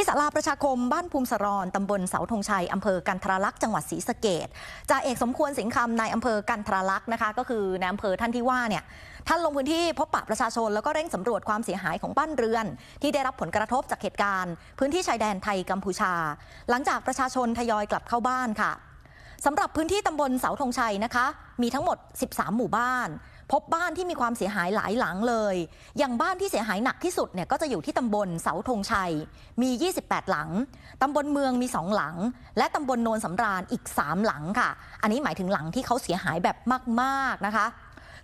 ที่ศาลาประชาคมบ้านภูมิสรอนตำบลเสาธงชัยอำเภอกันทราลักษณ์จังหวัดศรีสะเกดจ่าเอกสมควรสิงห์คำนายอำเภอกันทราลักษณ์นะคะ ก็คือนายอำเภอท่านที่ว่าเนี่ยท่านลงพื้นที่พบปะประชาชนแล้วก็เร่งสำรวจความเสียหายของบ้านเรือน ที่ได้รับผลกระทบจากเหตุการณ์ พื้นที่ชายแดนไทยกัมพูชา หลังจากประชาชนทยอยกลับเข้าบ้านค่ะสำหรับพื้นที่ตำบลเสาธงชัยนะคะ มีทั้งหมด 13 หมู่บ้าน พบบ้านที่มีความเสียหายหลายหลังเลย อย่างบ้านที่เสียหายหนักที่สุดเนี่ยก็จะอยู่ที่ตำบลเสาธงชัย มี 28 หลัง ตำบลเมืองมี 2 หลัง และตำบลโนนสำราญอีก 3 หลังค่ะ อันนี้หมายถึงหลังที่เขาเสียหายแบบมากๆนะคะ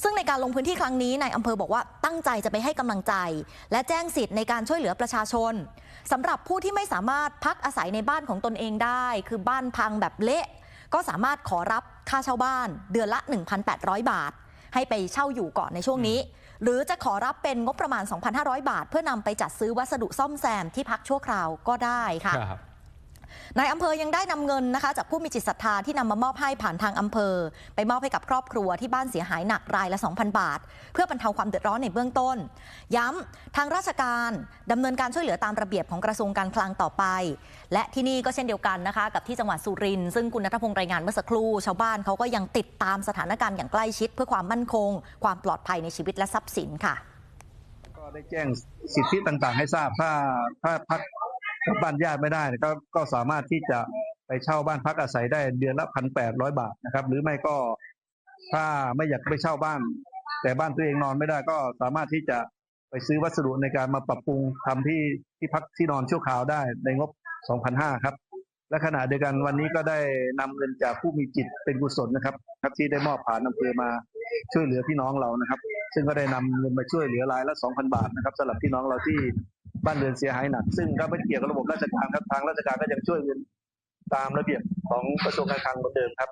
ซึ่งในการลงพื้นที่ครั้งนี้นายอำเภอบอกว่าตั้งใจจะไปให้กำลังใจ และแจ้งสิทธิ์ในการช่วยเหลือประชาชนสำหรับผู้ที่ไม่สามารถพักอาศัยในบ้านของตนเองได้ คือบ้านพังแบบเละ ก็สามารถขอรับค่าเช่าบ้านเดือนละ 1,800 บาท ให้ไปเช่าอยู่ก่อนในช่วงนี้ หรือจะขอรับเป็นงบประมาณ 2,500 บาท เพื่อนำไปจัดซื้อวัสดุซ่อมแซมที่พักชั่วคราวก็ได้ค่ะครับ นายอำเภอยังได้นำเงินนะคะ จากผู้มีจิตศรัทธาที่นำมามอบให้ผ่านทางอำเภอ ไปมอบให้กับครอบครัวที่บ้านเสียหายหนักรายละ 2,000 บาท เพื่อบรรเทาความเดือดร้อนในเบื้องต้น ย้ำทางราชการดำเนินการช่วยเหลือตามระเบียบของกระทรวงการคลังต่อไป และที่นี่ก็เช่นเดียวกันนะคะกับที่จังหวัดสุรินทร์ซึ่งคุณนัทพงศ์รายงานเมื่อสักครู่ชาวบ้านเขาก็ยังติดตามสถานการณ์อย่างใกล้ชิด เพื่อความมั่นคง ความปลอดภัยในชีวิตและทรัพย์สินค่ะ ก็ได้แจ้งสิทธิต่างๆ ให้ทราบถ้าถ้าพัก กับบ้านญาติไม่ได้ก็ก็สามารถที่จะไปเช่าบ้านพักอาศัยได้เดือนละพันแปดร้อยบาทนะครับ หรือไม่ก็ถ้าไม่อยากไปเช่าบ้าน แต่บ้านตัวเองนอนไม่ได้ก็สามารถที่จะไปซื้อวัสดุในการมาปรับปรุงทำที่ที่พักที่นอนชั่วคราวได้ในงบ 2,500 ครับ และขณะเดียวกันวันนี้ก็ได้นำเงินจากผู้มีจิตเป็นกุศลนะครับครับที่ได้มอบผ่านอำเภอมาช่วยเหลือพี่น้องเรานะครับ ซึ่งก็ได้นำเงินมาช่วยเหลือรายละ 2,000 บาทนะครับสำหรับพี่น้องเราที่ บ้านเรือนเสียหายหนัก ซึ่งก็ไม่เกี่ยวกับระบบราชการครับทางราชการก็ยังช่วยเงินตามระเบียบของกระทรวงการคลังเหมือนเดิมครับ